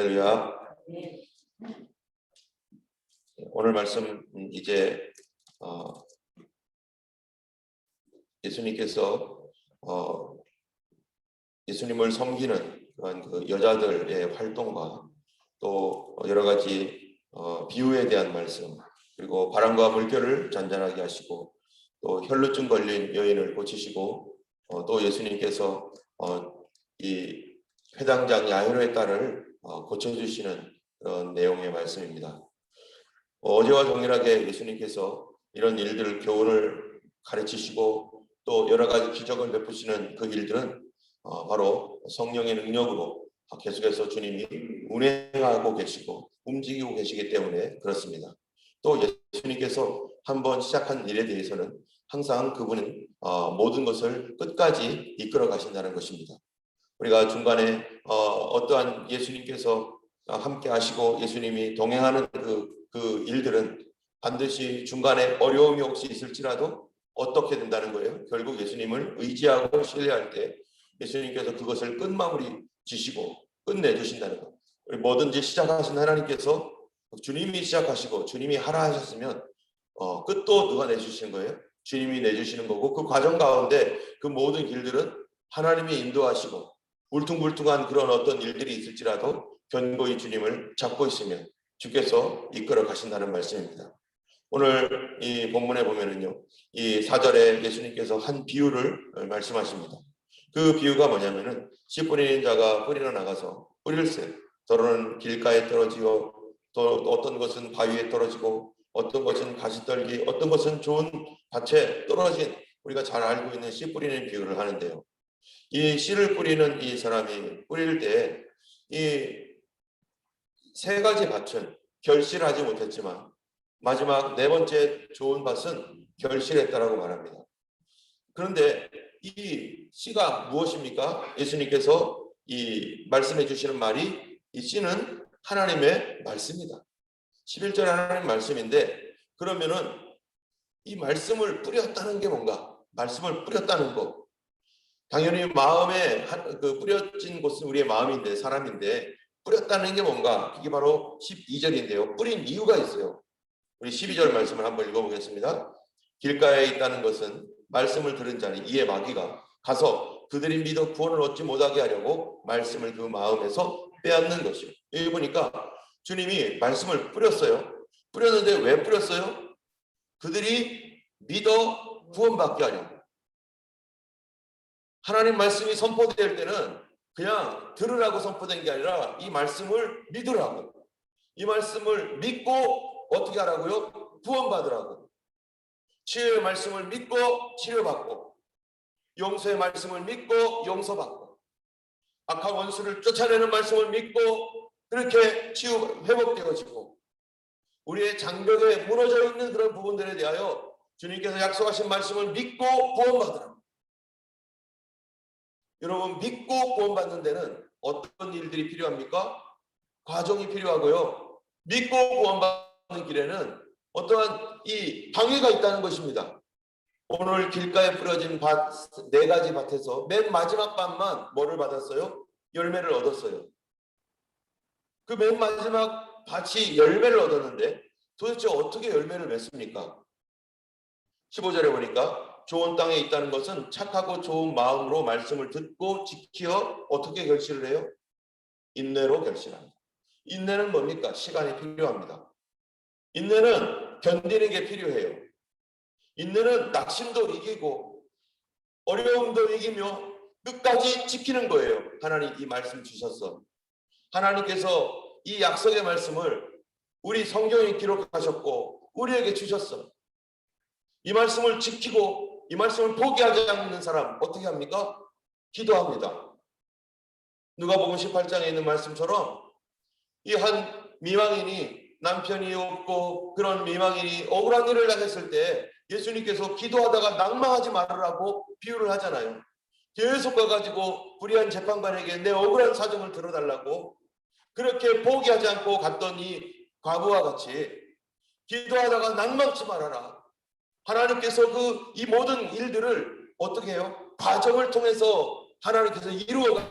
할렐루야. 오늘 말씀 음, 이제 어, 예수님께서 어, 예수님을 섬기는 그런 그 여자들의 활동과 또 여러 가지 어, 비유에 대한 말씀 그리고 바람과 물결을 잔잔하게 하시고 또 혈루증 걸린 여인을 고치시고 어, 또 예수님께서 어, 이 회당장 야이로의 딸을 어, 고쳐주시는 그런 내용의 말씀입니다. 어, 어제와 동일하게 예수님께서 이런 일들을 교훈을 가르치시고 또 여러 가지 기적을 베푸시는 그 일들은 어, 바로 성령의 능력으로 계속해서 주님이 운행하고 계시고 움직이고 계시기 때문에 그렇습니다. 또 예수님께서 한번 시작한 일에 대해서는 항상 그분은 어, 모든 것을 끝까지 이끌어 가신다는 것입니다. 우리가 중간에 어, 어떠한 예수님께서 함께 하시고 예수님이 동행하는 그, 그 일들은 반드시 중간에 어려움이 혹시 있을지라도 어떻게 된다는 거예요. 결국 예수님을 의지하고 신뢰할 때 예수님께서 그것을 끝마무리 지시고 끝내주신다는 것. 우리 뭐든지 시작하신 하나님께서 주님이 시작하시고 주님이 하라 하셨으면 어, 끝도 누가 내주시는 거예요? 주님이 내주시는 거고 그 과정 가운데 그 모든 길들은 하나님이 인도하시고 울퉁불퉁한 그런 어떤 일들이 있을지라도 견고히 주님을 잡고 있으면 주께서 이끌어 가신다는 말씀입니다. 오늘 이 본문에 보면은요, 이 사절에 예수님께서 한 비유를 말씀하십니다. 그 비유가 뭐냐면은 씨 뿌리는 자가 뿌리러 나가서 뿌릴새 더러는 길가에 떨어지고 또 어떤 것은 바위에 떨어지고 어떤 것은 가시떨기 어떤 것은 좋은 밭에 떨어진 우리가 잘 알고 있는 씨 뿌리는 비유를 하는데요. 이 씨를 뿌리는 이 사람이 뿌릴 때 이 세 가지 밭은 결실하지 못했지만 마지막 네 번째 좋은 밭은 결실했다라고 말합니다. 그런데 이 씨가 무엇입니까? 예수님께서 이 말씀해 주시는 말이 이 씨는 하나님의 말씀이다. 11절 하나님 말씀인데 그러면은 이 말씀을 뿌렸다는 게 뭔가? 말씀을 뿌렸다는 거. 당연히 마음에 그 뿌려진 곳은 우리의 마음인데 사람인데 뿌렸다는 게 뭔가? 이게 바로 12절인데요. 뿌린 이유가 있어요. 우리 12절 말씀을 한번 읽어보겠습니다. 길가에 있다는 것은 말씀을 들은 자는 이에 마귀가 가서 그들이 믿어 구원을 얻지 못하게 하려고 말씀을 그 마음에서 빼앗는 것이요. 여기 보니까 주님이 말씀을 뿌렸어요. 뿌렸는데 왜 뿌렸어요? 그들이 믿어 구원받게 하려고. 하나님 말씀이 선포될 때는 그냥 들으라고 선포된 게 아니라 이 말씀을 믿으라고. 이 말씀을 믿고 어떻게 하라고요? 구원받으라고. 치유의 말씀을 믿고 치료받고 용서의 말씀을 믿고 용서받고 악한 원수를 쫓아내는 말씀을 믿고 그렇게 치유 회복되어지고 우리의 장벽에 무너져 있는 그런 부분들에 대하여 주님께서 약속하신 말씀을 믿고 구원받으라. 여러분 믿고 구원받는 데는 어떤 일들이 필요합니까? 과정이 필요하고요. 믿고 구원받는 길에는 어떠한 이 방해가 있다는 것입니다. 오늘 길가에 뿌려진 밭 네 가지 밭에서 맨 마지막 밭만 뭐를 받았어요? 열매를 얻었어요. 그 맨 마지막 밭이 열매를 얻었는데 도대체 어떻게 열매를 맺습니까? 15절에 보니까 좋은 땅에 있다는 것은 착하고 좋은 마음으로 말씀을 듣고 지키어 어떻게 결실을 해요? 인내로 결실합니다. 인내는 뭡니까? 시간이 필요합니다. 인내는 견디는 게 필요해요. 인내는 낙심도 이기고 어려움도 이기며 끝까지 지키는 거예요. 하나님 이 말씀 주셨어. 하나님께서 이 약속의 말씀을 우리 성경에 기록하셨고 우리에게 주셨어. 이 말씀을 지키고 이 말씀을 포기하지 않는 사람 어떻게 합니까? 기도합니다. 누가복음 18장에 있는 말씀처럼 이 한 미망인이 남편이 없고 그런 미망인이 억울한 일을 당했을 때 예수님께서 기도하다가 낭망하지 말으라고 비유를 하잖아요. 계속 가가지고 불의한 재판관에게 내 억울한 사정을 들어달라고 그렇게 포기하지 않고 갔더니 과부와 같이 기도하다가 낭망치 말아라. 하나님께서 그 이 모든 일들을 어떻게 해요? 과정을 통해서 하나님께서 이루어 가는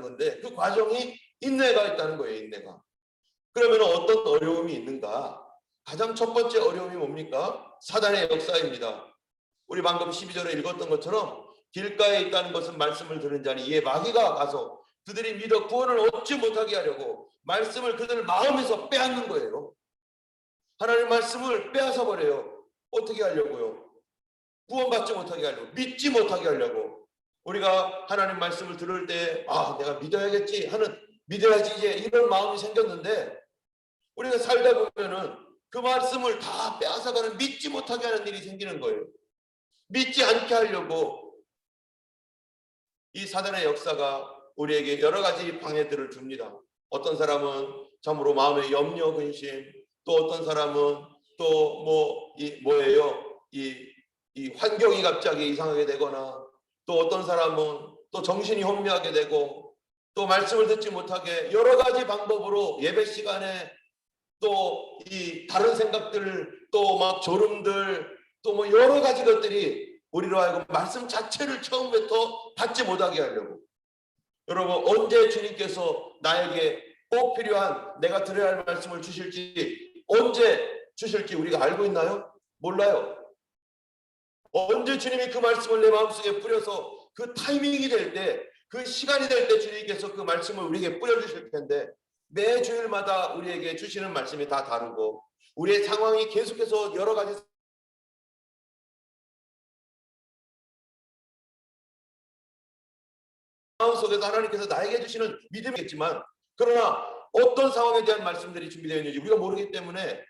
건데 그 과정이 인내가 있다는 거예요. 인내가. 그러면 어떤 어려움이 있는가? 가장 첫 번째 어려움이 뭡니까? 사단의 역사입니다. 우리 방금 12절에 읽었던 것처럼 길가에 있다는 것은 말씀을 들은 자니 이에 마귀가 가서 그들이 믿어 구원을 얻지 못하게 하려고 말씀을 그들 마음에서 빼앗는 거예요. 하나님 말씀을 빼앗아 버려요. 어떻게 하려고요? 구원받지 못하게 하려고 믿지 못하게 하려고 우리가 하나님 말씀을 들을 때 아 내가 믿어야겠지 하는 믿어야지 이제 이런 마음이 생겼는데 우리가 살다 보면은 그 말씀을 다 빼앗아가는 믿지 못하게 하는 일이 생기는 거예요. 믿지 않게 하려고 이 사단의 역사가 우리에게 여러 가지 방해들을 줍니다. 어떤 사람은 참으로 마음의 염려, 근심, 또 어떤 사람은 또 뭐 이 뭐예요? 이, 이 환경이 갑자기 이상하게 되거나 또 어떤 사람은 또 정신이 혼미하게 되고 또 말씀을 듣지 못하게 여러 가지 방법으로 예배 시간에 또 이 다른 생각들 또 막 졸음들 또 뭐 여러 가지 것들이 우리로 하여금 말씀 자체를 처음부터 받지 못하게 하려고 여러분 언제 주님께서 나에게 꼭 필요한 내가 들어야 할 말씀을 주실지 언제 주실지 우리가 알고 있나요? 몰라요. 언제 주님이 그 말씀을 내 마음속에 뿌려서 그 타이밍이 될 때, 그 시간이 될 때 주님께서 그 말씀을 우리에게 뿌려주실 텐데 매 주일마다 우리에게 주시는 말씀이 다 다르고 우리의 상황이 계속해서 여러 가지 마음 속에서 하나님께서 나에게 주시는 믿음이겠지만 그러나 어떤 상황에 대한 말씀들이 준비되어 있는지 우리가 모르기 때문에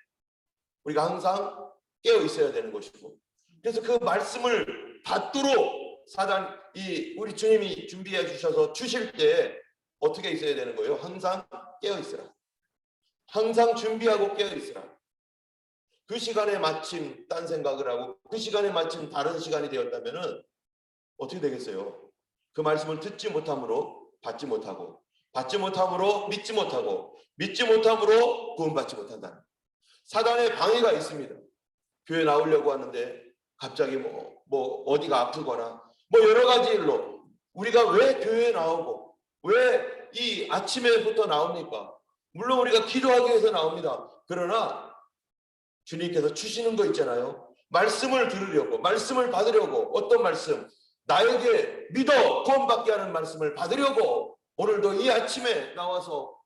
우리가 항상 깨어 있어야 되는 것이고 그래서 그 말씀을 받도록 사단 이 우리 주님이 준비해 주셔서 주실 때 어떻게 있어야 되는 거예요? 항상 깨어 있으라. 항상 준비하고 깨어 있으라. 그 시간에 마침 딴 생각을 하고 그 시간에 마침 다른 시간이 되었다면은 어떻게 되겠어요? 그 말씀을 듣지 못함으로 받지 못하고 받지 못함으로 믿지 못하고 믿지 못함으로 구원받지 못한다는 사단의 방해가 있습니다. 교회 나오려고 하는데 갑자기 뭐, 뭐 어디가 아프거나 뭐 여러 가지 일로 우리가 왜 교회에 나오고 왜 이 아침에부터 나옵니까? 물론 우리가 기도하기 위해서 나옵니다. 그러나 주님께서 주시는 거 있잖아요. 말씀을 들으려고 말씀을 받으려고 어떤 말씀 나에게 믿어 구원받게 하는 말씀을 받으려고 오늘도 이 아침에 나와서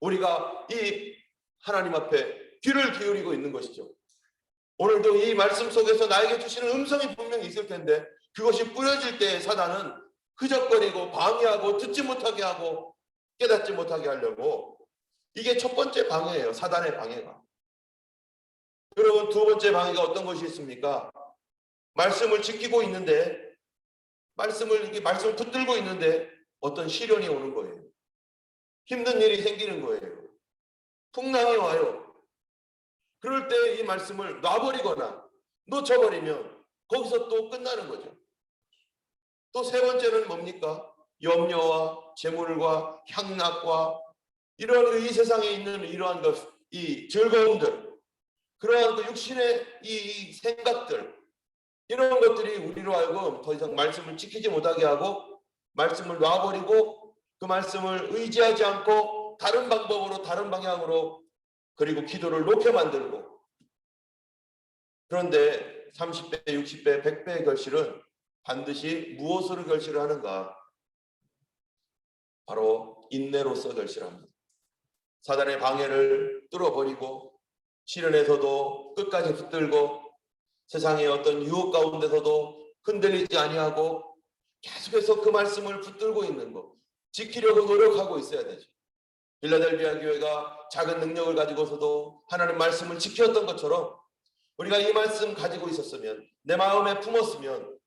우리가 이 하나님 앞에 귀를 기울이고 있는 것이죠. 오늘도 이 말씀 속에서 나에게 주시는 음성이 분명히 있을 텐데 그것이 뿌려질 때 사단은 흐적거리고 방해하고 듣지 못하게 하고 깨닫지 못하게 하려고 이게 첫 번째 방해예요. 사단의 방해가. 여러분 두 번째 방해가 어떤 것이 있습니까? 말씀을 지키고 있는데 말씀을 이렇게 말씀을 붙들고 있는데 어떤 시련이 오는 거예요. 힘든 일이 생기는 거예요. 풍랑이 와요. 그럴 때 이 말씀을 놔버리거나 놓쳐버리면 거기서 또 끝나는 거죠. 또 세 번째는 뭡니까? 염려와 재물과 향락과 이러한 이 세상에 있는 이러한 것, 이 즐거움들, 그러한 그 육신의 이 생각들, 이런 것들이 우리로 하여금 더 이상 말씀을 지키지 못하게 하고 말씀을 놔버리고 그 말씀을 의지하지 않고 다른 방법으로 다른 방향으로 그리고 기도를 높여 만들고 그런데 30배, 60배, 100배의 결실은 반드시 무엇으로 결실을 하는가? 바로 인내로서 결실합니다. 사단의 방해를 뚫어버리고 시련에서도 끝까지 붙들고 세상의 어떤 유혹 가운데서도 흔들리지 아니하고 계속해서 그 말씀을 붙들고 있는 것 지키려고 노력하고 있어야 되죠. 빌라델비아 교회가 작은 능력을 가지고서도 하나님 말씀을 지켰던 것처럼 우리가 이 말씀 가지고 있었으면 내 마음에 품었으면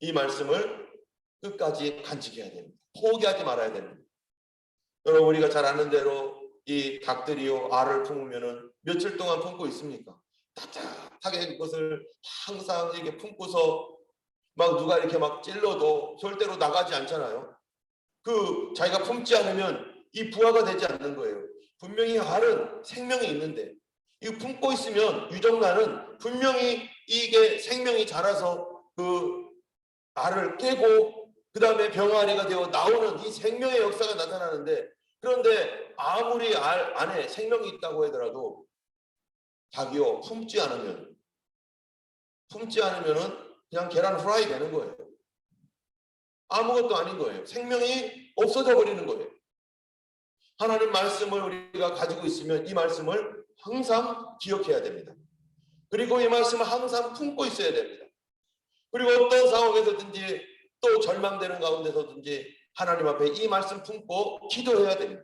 이 말씀을 끝까지 간직해야 됩니다. 포기하지 말아야 됩니다. 여러분 우리가 잘 아는 대로 이 닭들이요 알을 품으면은 며칠 동안 품고 있습니까? 따뜻하게 그것을 항상 이렇게 품고서 막 누가 이렇게 막 찔러도 절대로 나가지 않잖아요. 그 자기가 품지 않으면 이 부화가 되지 않는 거예요. 분명히 알은 생명이 있는데 이 품고 있으면 유정란은 분명히 이게 생명이 자라서 그 알을 깨고 그 다음에 병아리가 되어 나오는 이 생명의 역사가 나타나는데 그런데 아무리 알 안에 생명이 있다고 하더라도 닭이요 품지 않으면 품지 않으면은 그냥 계란 후라이 되는 거예요. 아무것도 아닌 거예요. 생명이 없어져 버리는 거예요. 하나님 말씀을 우리가 가지고 있으면 이 말씀을 항상 기억해야 됩니다. 그리고 이 말씀을 항상 품고 있어야 됩니다. 그리고 어떤 상황에서든지 또 절망되는 가운데서든지 하나님 앞에 이 말씀 품고 기도해야 됩니다.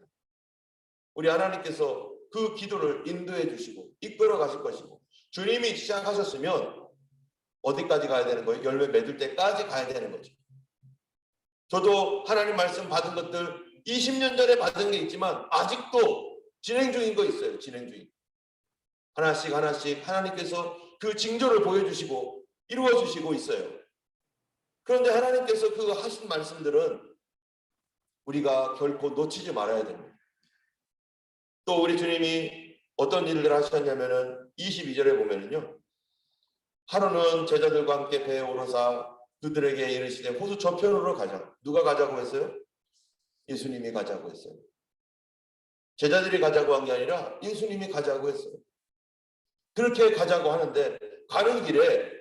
우리 하나님께서 그 기도를 인도해 주시고 이끌어 가실 것이고 주님이 시작하셨으면 어디까지 가야 되는 거예요? 열매 맺을 때까지 가야 되는 거죠. 저도 하나님 말씀 받은 것들 20년 전에 받은 게 있지만 아직도 진행 중인 거 있어요. 진행 중인. 하나씩 하나씩 하나님께서 그 징조를 보여주시고 이루어 주시고 있어요. 그런데 하나님께서 그 하신 말씀들은 우리가 결코 놓치지 말아야 됩니다. 또 우리 주님이 어떤 일을 하셨냐면은 22절에 보면은요. 하루는 제자들과 함께 배에 오르사 그들에게 이르시되 호수 저편으로 가자. 누가 가자고 했어요? 예수님이 가자고 했어요. 제자들이 가자고 한 게 아니라 예수님이 가자고 했어요. 그렇게 가자고 하는데 가는 길에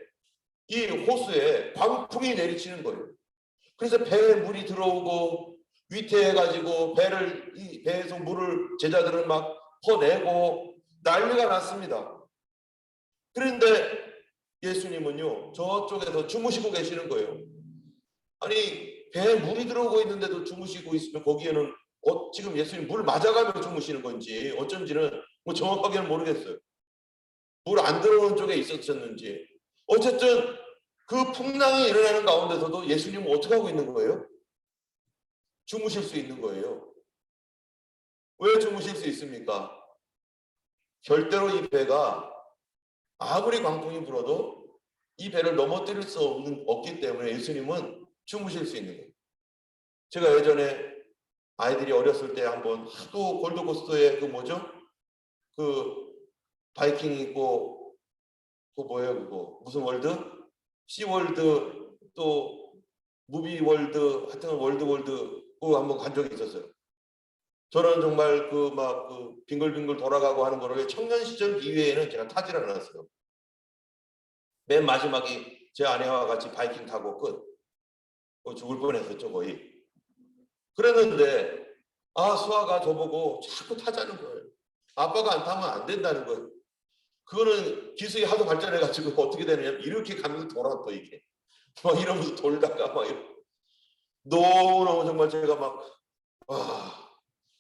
이 호수에 광풍이 내리치는 거예요. 그래서 배에 물이 들어오고 위태해가지고 배를 이 배에서 물을 제자들은 막 퍼내고 난리가 났습니다. 그런데 예수님은요 저쪽에서 주무시고 계시는 거예요. 아니 배에 물이 들어오고 있는데도 주무시고 있으면 거기에는 어, 지금 예수님 물 맞아가며 주무시는 건지 어쩐지는 뭐 정확하게는 모르겠어요. 물 안 들어오는 쪽에 있었었는지 어쨌든 그 풍랑이 일어나는 가운데서도 예수님은 어떻게 하고 있는 거예요? 주무실 수 있는 거예요. 왜 주무실 수 있습니까? 절대로 이 배가 아무리 광풍이 불어도 이 배를 넘어뜨릴 수 없는, 없기 때문에 예수님은 주무실 수 있는 거예요. 제가 예전에 아이들이 어렸을 때 한번 하도 골드코스터에 그 뭐죠? 그 바이킹 있고 그 뭐예요 그거 무슨 월드? 시월드 또 무비월드 하여튼 월드월드 그거 한번 간 적이 있었어요. 저는 정말 그 막 그 빙글빙글 돌아가고 하는 거를 청년 시절 이외에는 제가 타지를 않았어요. 맨 마지막에 제 아내와 같이 바이킹 타고 끝. 어, 죽을 뻔했었죠 거의. 그랬는데 아 수아가 저보고 자꾸 타자는 거예요. 아빠가 안 타면 안 된다는 거예요. 그거는 기술이 하도 발전해가지고 어떻게 되느냐 이렇게 가면서 돌아 또 이게 막 이러면서 돌다가 막 이러. 너무너무 정말 제가 막 와.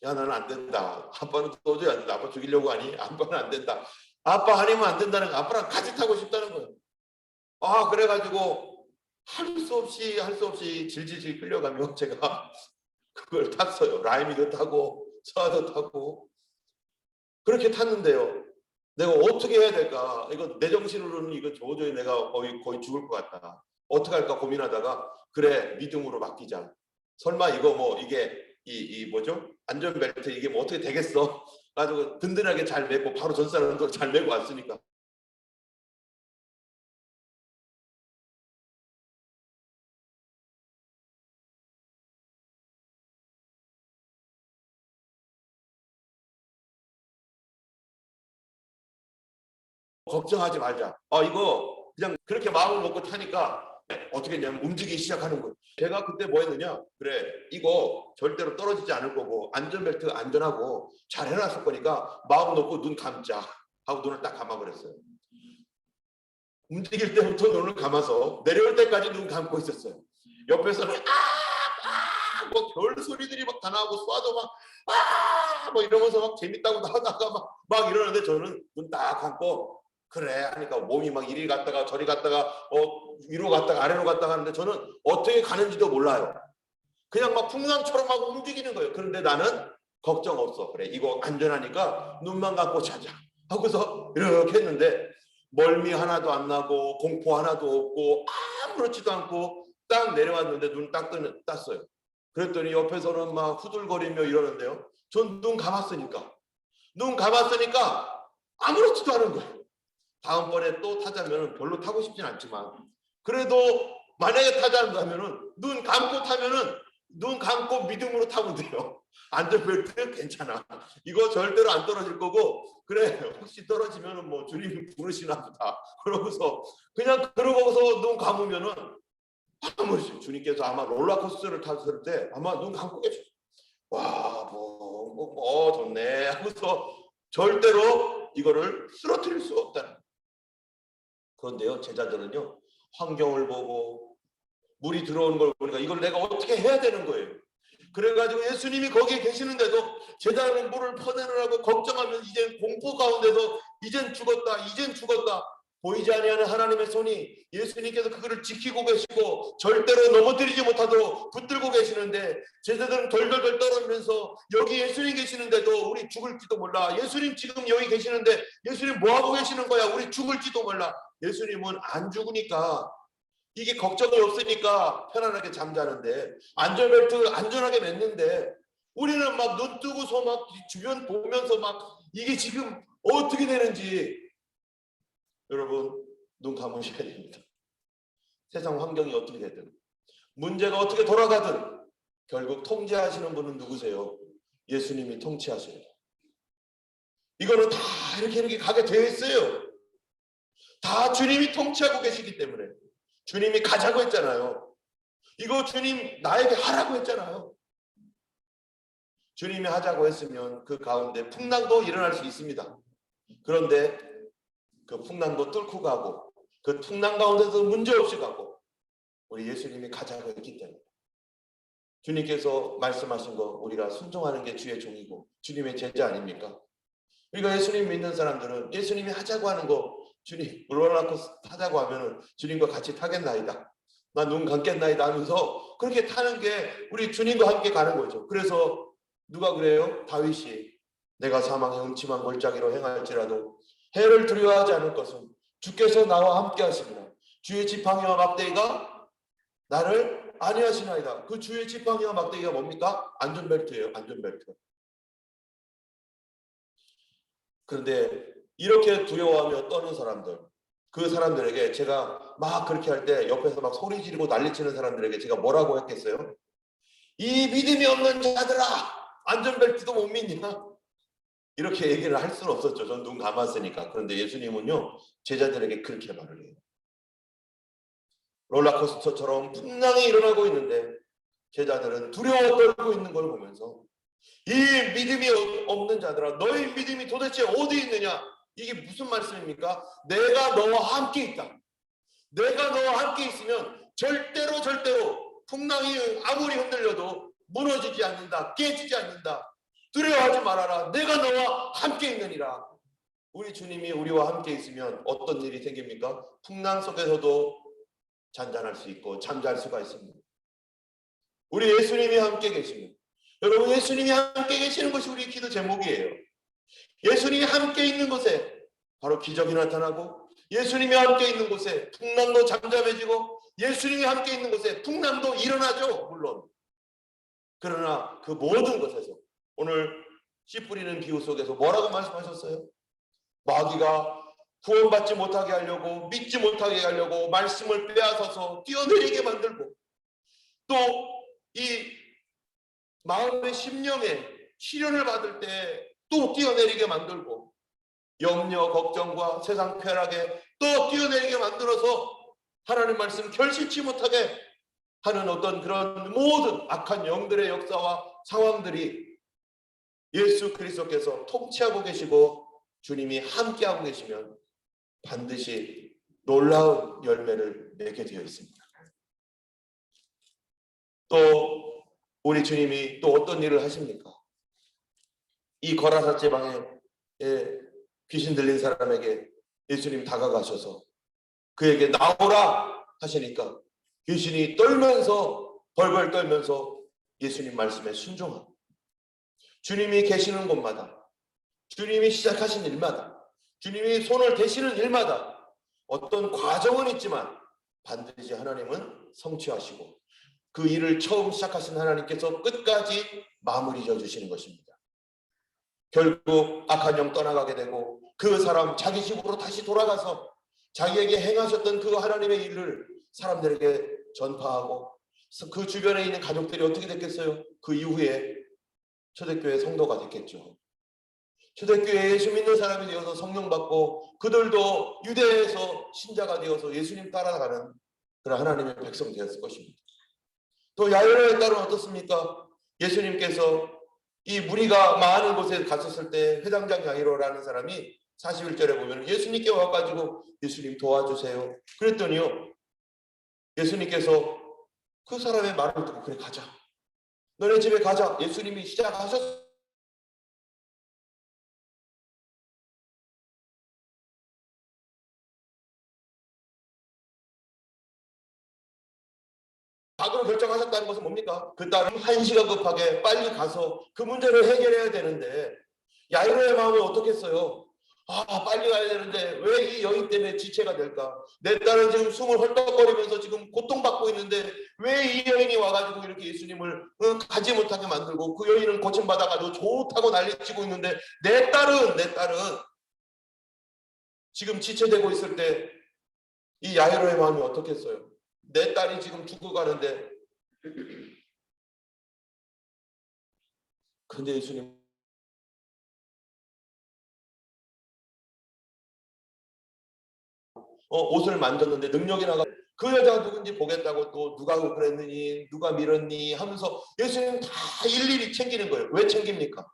야 나는 안 된다. 아빠는 도저히 안 된다. 아빠 죽이려고 하니? 아빠는 안 된다. 아빠 아니면 안 된다는 거. 아빠랑 같이 타고 싶다는 거예요. 아 그래가지고 할 수 없이 할 수 없이 질질질 끌려가며 제가 그걸 탔어요. 라임이도 타고 서아도 타고 그렇게 탔는데요. 내가 어떻게 해야 될까? 이거 내 정신으로는 이거 도저히 내가 거의 거의 죽을 것 같다. 어떻게 할까 고민하다가 그래 믿음으로 맡기자. 설마 이거 뭐 이게 이, 이 뭐죠? 안전벨트 이게 뭐 어떻게 되겠어? 가지고 든든하게 잘 메고 바로 전사람도 잘 메고 왔으니까. 걱정하지 말자. 아 이거 그냥 그렇게 마음을 먹고 타니까 어떻게 했냐면 움직이기 시작하는 거예요. 제가 그때 뭐 했느냐? 그래 이거 절대로 떨어지지 않을 거고 안전벨트 안전하고 잘 해놨을 거니까 마음 놓고 눈 감자 하고 눈을 딱 감아버렸어요. 움직일 때부터 눈을 감아서 내려올 때까지 눈 감고 있었어요. 옆에서 는 아아 뭐별 소리들이 막 다 나오고 쏴도 막아뭐 이러면서 막 재밌다고 나다가 막, 막 이러는데 저는 눈 딱 감고 그래 하니까 몸이 막 이리 갔다가 저리 갔다가 어 위로 갔다가 아래로 갔다가 하는데 저는 어떻게 가는지도 몰라요. 그냥 막 풍랑처럼 막 움직이는 거예요. 그런데 나는 걱정 없어. 그래 이거 안전하니까 눈만 감고 자자. 하고서 이렇게 했는데 멀미 하나도 안 나고 공포 하나도 없고 아무렇지도 않고 딱 내려왔는데 눈딱 땄어요. 그랬더니 옆에서는 막 후들거리며 이러는데요. 전 눈 감았으니까 눈 감았으니까 아무렇지도 않은 거예요. 다음번에 또 타자면 별로 타고 싶진 않지만 그래도 만약에 타자는다면은 눈 감고 타면은 눈 감고 믿음으로 타면 돼요. 안전벨트 괜찮아. 이거 절대로 안 떨어질 거고 그래 혹시 떨어지면은 뭐 주님 부르시나 보다. 그러고서 그냥 그러고서 눈 감으면은 아무 주님께서 아마 롤러코스터를 탔을 때 아마 눈 감고 계셔. 와 뭐 뭐, 뭐, 좋네 하고서 절대로 이거를 쓰러뜨릴 수 없다는. 그런데요 제자들은요 환경을 보고 물이 들어오는 걸 보니까 이걸 내가 어떻게 해야 되는 거예요. 그래가지고 예수님이 거기에 계시는데도 제자는 물을 퍼내느라고 걱정하면 이젠 공포 가운데서 이젠 죽었다, 이젠 죽었다. 보이지 아니하는 하나님의 손이 예수님께서 그거를 지키고 계시고 절대로 넘어뜨리지 못하도록 붙들고 계시는데 제자들은 덜덜덜 떨어지면서 여기 예수님 계시는데도 우리 죽을지도 몰라. 예수님 지금 여기 계시는데 예수님 뭐 하고 계시는 거야? 우리 죽을지도 몰라. 예수님은 안 죽으니까 이게 걱정이 없으니까 편안하게 잠자는데 안전벨트 안전하게 맸는데 우리는 막 눈 뜨고 서 막 주변 보면서 막 이게 지금 어떻게 되는지 여러분 눈 감으셔야 됩니다. 세상 환경이 어떻게 되든 문제가 어떻게 돌아가든 결국 통제하시는 분은 누구세요? 예수님이 통치하셔요. 이거는 다 이렇게 이렇게 가게 되어 있어요. 다 주님이 통치하고 계시기 때문에 주님이 가자고 했잖아요. 이거 주님 나에게 하라고 했잖아요. 주님이 하자고 했으면 그 가운데 풍랑도 일어날 수 있습니다. 그런데 그 풍랑도 뚫고 가고 그 풍랑 가운데서 문제 없이 가고 우리 예수님이 가자고 했기 때문에 주님께서 말씀하신 거 우리가 순종하는 게 주의 종이고 주님의 제자 아닙니까? 우리가 예수님 믿는 사람들은 예수님이 하자고 하는 거 주님 물러나고 하자고 하면은 주님과 같이 타겠나이다. 나 눈 감겠나이다 하면서 그렇게 타는 게 우리 주님과 함께 가는 거죠. 그래서 누가 그래요? 다윗이 내가 사망의 음침한 골짜기로 행할지라도 해를 두려워하지 않을 것은 주께서 나와 함께 하십니다. 주의 지팡이와 막대기가 나를 안위하시나이다. 그 주의 지팡이와 막대기가 뭡니까? 안전벨트예요. 안전벨트. 그런데 이렇게 두려워하며 떠는 사람들, 그 사람들에게 제가 막 그렇게 할 때 옆에서 막 소리 지르고 난리치는 사람들에게 제가 뭐라고 했겠어요? 이 믿음이 없는 자들아, 안전벨트도 못 믿냐? 이렇게 얘기를 할 수는 없었죠. 전 눈 감았으니까. 그런데 예수님은요, 제자들에게 그렇게 말을 해요. 롤러코스터처럼 풍랑이 일어나고 있는데 제자들은 두려워 떨고 있는 걸 보면서 이 믿음이 없는 자들아 너희 믿음이 도대체 어디 있느냐 이게 무슨 말씀입니까? 내가 너와 함께 있다. 내가 너와 함께 있으면 절대로 절대로 풍랑이 아무리 흔들려도 무너지지 않는다. 깨지지 않는다. 두려워하지 말아라. 내가 너와 함께 있느니라. 우리 주님이 우리와 함께 있으면 어떤 일이 생깁니까? 풍랑 속에서도 잔잔할 수 있고 잠잘 수가 있습니다. 우리 예수님이 함께 계시면 여러분 예수님이 함께 계시는 것이 우리 기도 제목이에요. 예수님이 함께 있는 곳에 바로 기적이 나타나고 예수님이 함께 있는 곳에 풍랑도 잠잠해지고 예수님이 함께 있는 곳에 풍랑도 일어나죠. 물론. 그러나 그 모든 것에서 오늘 씨 뿌리는 비유 속에서 뭐라고 말씀하셨어요? 마귀가 구원받지 못하게 하려고 믿지 못하게 하려고 말씀을 빼앗아서 뛰어내리게 만들고 또 이 마음의 심령에 시련을 받을 때 또 뛰어내리게 만들고 염려 걱정과 세상 쾌락에 또 뛰어내리게 만들어서 하나님 말씀 결실치 못하게 하는 어떤 그런 모든 악한 영들의 역사와 상황들이 예수 그리스도께서 통치하고 계시고 주님이 함께하고 계시면 반드시 놀라운 열매를 맺게 되어 있습니다. 또 우리 주님이 또 어떤 일을 하십니까? 이 거라사 지방에 예, 귀신 들린 사람에게 예수님 다가가셔서 그에게 나오라 하시니까 귀신이 떨면서 벌벌 떨면서 예수님 말씀에 순종하고 주님이 계시는 곳마다 주님이 시작하신 일마다 주님이 손을 대시는 일마다 어떤 과정은 있지만 반드시 하나님은 성취하시고 그 일을 처음 시작하신 하나님께서 끝까지 마무리 져 주시는 것입니다. 결국 악한 영 떠나가게 되고 그 사람 자기 집으로 다시 돌아가서 자기에게 행하셨던 그 하나님의 일을 사람들에게 전파하고 그 주변에 있는 가족들이 어떻게 됐겠어요? 그 이후에 초대교회 성도가 됐겠죠. 초대교회에 예수 믿는 사람이 되어서 성령 받고 그들도 유대에서 신자가 되어서 예수님 따라가는 그런 하나님의 백성 되었을 것입니다. 또 야외로에 따른 어떻습니까? 예수님께서 이 무리가 많은 곳에 갔었을 때 회당장 야이로라는 사람이 41절에 보면 예수님께 와가지고 예수님 도와주세요. 그랬더니요. 예수님께서 그 사람의 말을 듣고 그래 가자. 너네 집에 가자. 예수님이 시작하셨 각으 결정하셨다는 것은 뭡니까? 그 딸은 한 시간 급하게 빨리 가서 그 문제를 해결해야 되는데 야이로의 마음은 어떻겠어요? 아 빨리 가야 되는데 왜 이 여인 때문에 지체가 될까? 내 딸은 지금 숨을 헐떡거리면서 지금 고통받고 있는데 왜 이 여인이 와가지고 이렇게 예수님을 어, 가지 못하게 만들고 그 여인은 고침받아가지고 좋다고 난리치고 있는데 내 딸은 내 딸은 지금 지체되고 있을 때 이 야이로의 마음이 어떻겠어요? 내 딸이 지금 죽어가는데 근데 예수님 어, 옷을 만졌는데 능력이 나가 그 여자가 누군지 보겠다고 또 누가 그랬느니 누가 밀었니 하면서 예수님 다 일일이 챙기는 거예요. 왜 챙깁니까?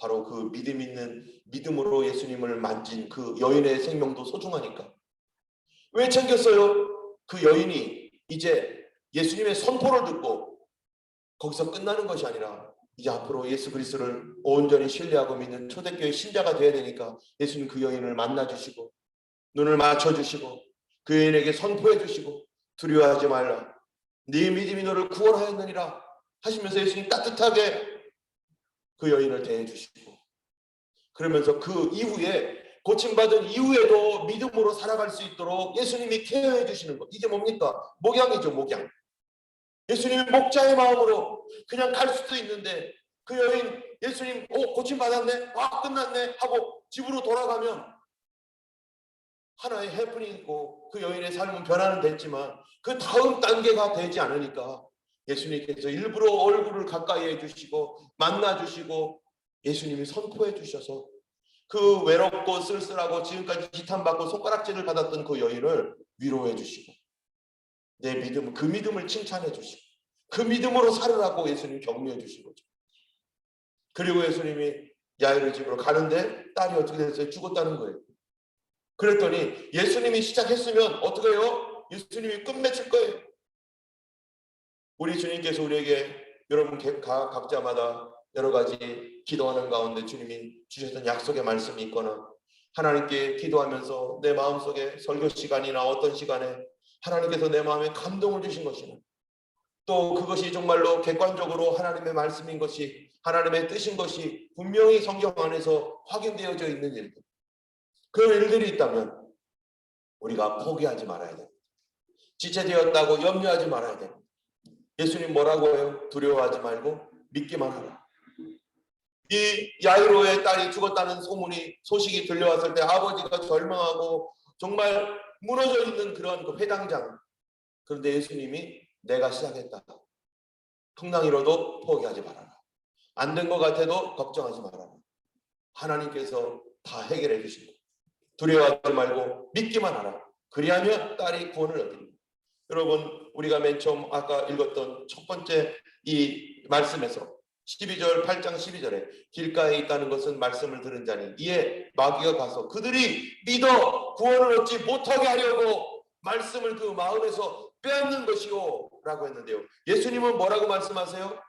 바로 그 믿음 있는 믿음으로 예수님을 만진 그 여인의 생명도 소중하니까. 왜 챙겼어요? 그 여인이 이제 예수님의 선포를 듣고 거기서 끝나는 것이 아니라 이제 앞으로 예수 그리스도를 온전히 신뢰하고 믿는 초대교회 신자가 되어야 되니까 예수님 그 여인을 만나 주시고 눈을 맞춰 주시고 그 여인에게 선포해 주시고 두려워하지 말라. 네 믿음이 너를 구원하였느니라 하시면서 예수님 따뜻하게 그 여인을 대해 주시고 그러면서 그 이후에 고침받은 이후에도 믿음으로 살아갈 수 있도록 예수님이 케어해 주시는 것. 이게 뭡니까? 목양이죠, 목양. 예수님이 목자의 마음으로 그냥 갈 수도 있는데 그 여인 예수님 오 고침 받았네? 와 끝났네? 하고 집으로 돌아가면 하나의 해프닝이고 그 여인의 삶은 변화는 됐지만 그 다음 단계가 되지 않으니까 예수님께서 일부러 얼굴을 가까이 해주시고 만나주시고 예수님이 선포해 주셔서 그 외롭고 쓸쓸하고 지금까지 지탄받고 손가락질을 받았던 그 여인을 위로해 주시고 내 믿음, 그 믿음을 칭찬해 주시고 그 믿음으로 살으라고 예수님 격려해 주신 거죠. 그리고 예수님이 야이르 집으로 가는데 딸이 어떻게 됐어요? 죽었다는 거예요. 그랬더니 예수님이 시작했으면 어떻게 해요? 예수님이 끝맺을 거예요. 우리 주님께서 우리에게 여러분 각- 각자마다 여러 가지 기도하는 가운데 주님이 주셨던 약속의 말씀이 있거나 하나님께 기도하면서 내 마음속에 설교 시간이나 어떤 시간에 하나님께서 내 마음에 감동을 주신 것이나 또 그것이 정말로 객관적으로 하나님의 말씀인 것이 하나님의 뜻인 것이 분명히 성경 안에서 확인되어져 있는 일들 그런 일들이 있다면 우리가 포기하지 말아야 됩니다. 지체되었다고 염려하지 말아야 됩니다. 예수님 뭐라고 해요? 두려워하지 말고 믿기만 하라. 이 야이로의 딸이 죽었다는 소문이 소식이 들려왔을 때 아버지가 절망하고 정말 무너져 있는 그런 그 회당장. 그런데 예수님이 내가 시작했다. 풍랑이로도 포기하지 말아라. 안 된 것 같아도 걱정하지 말아라. 하나님께서 다 해결해 주시고 두려워하지 말고 믿기만 하라. 그리하면 딸이 구원을 얻으리라. 여러분 우리가 맨 처음 아까 읽었던 첫 번째 이 말씀에서 12절 8장 12절에 길가에 있다는 것은 말씀을 들은 자니 이에 마귀가 가서 그들이 믿어 구원을 얻지 못하게 하려고 말씀을 그 마음에서 빼앗는 것이요 라고 했는데요. 예수님은 뭐라고 말씀하세요?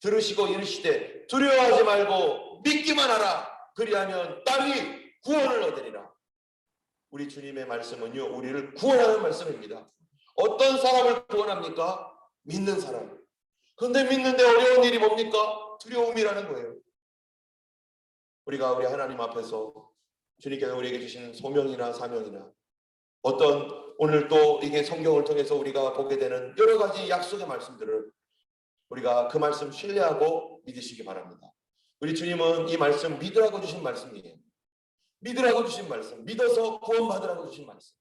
들으시고 이르시되 두려워하지 말고 믿기만 하라. 그리하면 딸이 구원을 얻으리라. 우리 주님의 말씀은요 우리를 구원하는 말씀입니다. 어떤 사람을 구원합니까? 믿는 사람 근데 믿는데 어려운 일이 뭡니까? 두려움이라는 거예요. 우리가 우리 하나님 앞에서 주님께서 우리에게 주신 소명이나 사명이나 어떤 오늘 또 이게 성경을 통해서 우리가 보게 되는 여러 가지 약속의 말씀들을 우리가 그 말씀 신뢰하고 믿으시기 바랍니다. 우리 주님은 이 말씀 믿으라고 주신 말씀이에요. 믿으라고 주신 말씀, 믿어서 구원받으라고 주신 말씀.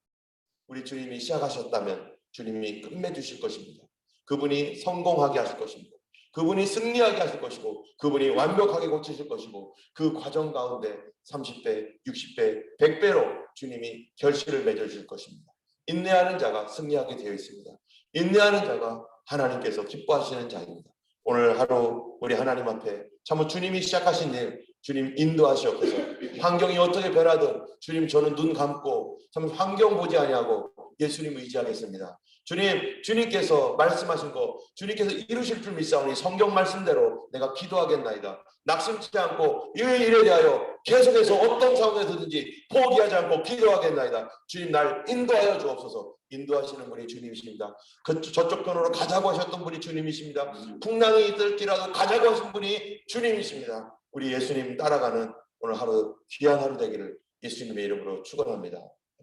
우리 주님이 시작하셨다면 주님이 끝맺으실 것입니다. 그분이 성공하게 하실 것입니다. 그분이 승리하게 하실 것이고 그분이 완벽하게 고치실 것이고 그 과정 가운데 30배, 60배, 100배로 주님이 결실을 맺어주실 것입니다. 인내하는 자가 승리하게 되어 있습니다. 인내하는 자가 하나님께서 기뻐하시는 자입니다. 오늘 하루 우리 하나님 앞에 참 주님이 시작하신 일 주님 인도하시옵소서 환경이 어떻게 변하든 주님 저는 눈 감고 참 환경 보지 아니하고 예수님 의지하겠습니다. 주님, 주님께서 말씀하신 거, 주님께서 이루실 줄 믿사오니 성경 말씀대로 내가 기도하겠나이다. 낙심치 않고 이에 이래 대하여 계속해서 어떤 상황에서든지 포기하지 않고 기도하겠나이다. 주님 날 인도하여 주옵소서. 인도하시는 분이 주님이십니다. 그 저쪽 편으로 가자고 하셨던 분이 주님이십니다. 풍랑이 있을지라도 가자고 하신 분이 주님이십니다. 우리 예수님 따라가는 오늘 하루 귀한 하루 되기를 예수님의 이름으로 축원합니다.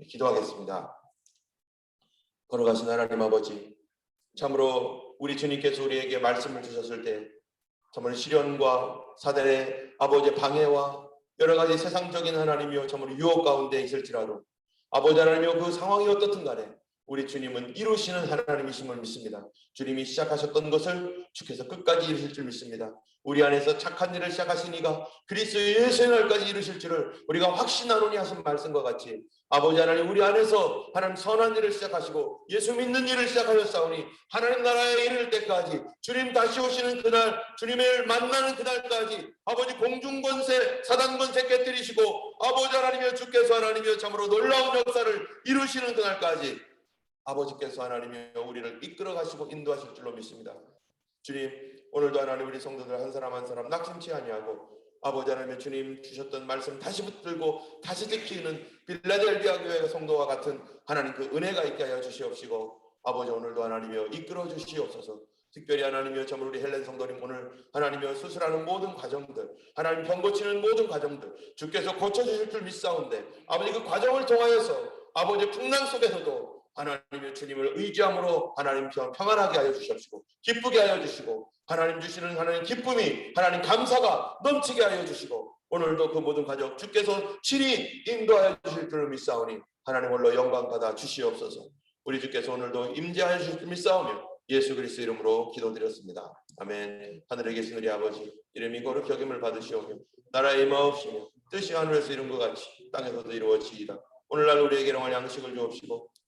기도하겠습니다. 걸어가신 하나님 아버지, 참으로 우리 주님께서 우리에게 말씀을 주셨을 때 참으로 시련과 사단의 아버지의 방해와 여러 가지 세상적인 하나님이요 참으로 유혹 가운데 있을지라도 아버지 하나님이요 그 상황이 어떻든 간에 우리 주님은 이루시는 하나님이심을 믿습니다. 주님이 시작하셨던 것을 주께서 끝까지 이루실 줄 믿습니다. 우리 안에서 착한 일을 시작하신 이가 그리스도 예수의 날까지 이루실 줄을 우리가 확신하노니 하신 말씀과 같이 아버지 하나님 우리 안에서 하나님 선한 일을 시작하시고 예수 믿는 일을 시작하셨사오니 하나님 나라에 이를 때까지 주님 다시 오시는 그날 주님을 만나는 그날까지 아버지 공중권세 사단권세 깨뜨리시고 아버지 하나님이여 주께서 하나님이여 참으로 놀라운 역사를 이루시는 그날까지 아버지께서 하나님이여 우리를 이끌어 가시고 인도하실 줄로 믿습니다. 주님 오늘도 하나님 우리 성도들 한 사람 한 사람 낙심치 아니하고 아버지 하나님의 주님 주셨던 말씀 다시 붙들고 다시 지키는 빌라델비아 교회 성도와 같은 하나님 그 은혜가 있게 하여 주시옵시고 아버지 오늘도 하나님이여 이끌어 주시옵소서. 특별히 하나님이여 참으로 우리 헬렌 성도님 오늘 하나님이여 수술하는 모든 과정들 하나님 병 고치는 모든 과정들 주께서 고쳐주실 줄 믿사온데 아버지 그 과정을 통하여서 아버지 풍랑 속에서도 하나님의 주님을 의지함으로 하나님 평- 평안하게 하여 주시옵시고 기쁘게 하여 주시고 하나님 주시는 하나님 기쁨이 하나님 감사가 넘치게 하여 주시고 오늘도 그 모든 가족 주께서 친히 인도하여 주실 줄을 믿사오니 하나님 홀로 영광 받아 주시옵소서. 우리 주께서 오늘도 임재하여 주실 줄 믿사오며 예수 그리스도 이름으로 기도드렸습니다. 아멘. 하늘에 계신 우리 아버지 이름이 거룩히 여김을 받으시오며 나라의 임하옵시며 뜻이 하늘에서 이룬 것 같이 땅에서도 이루어지이다. 오늘날 우리에게 영원한 양식을 주옵시고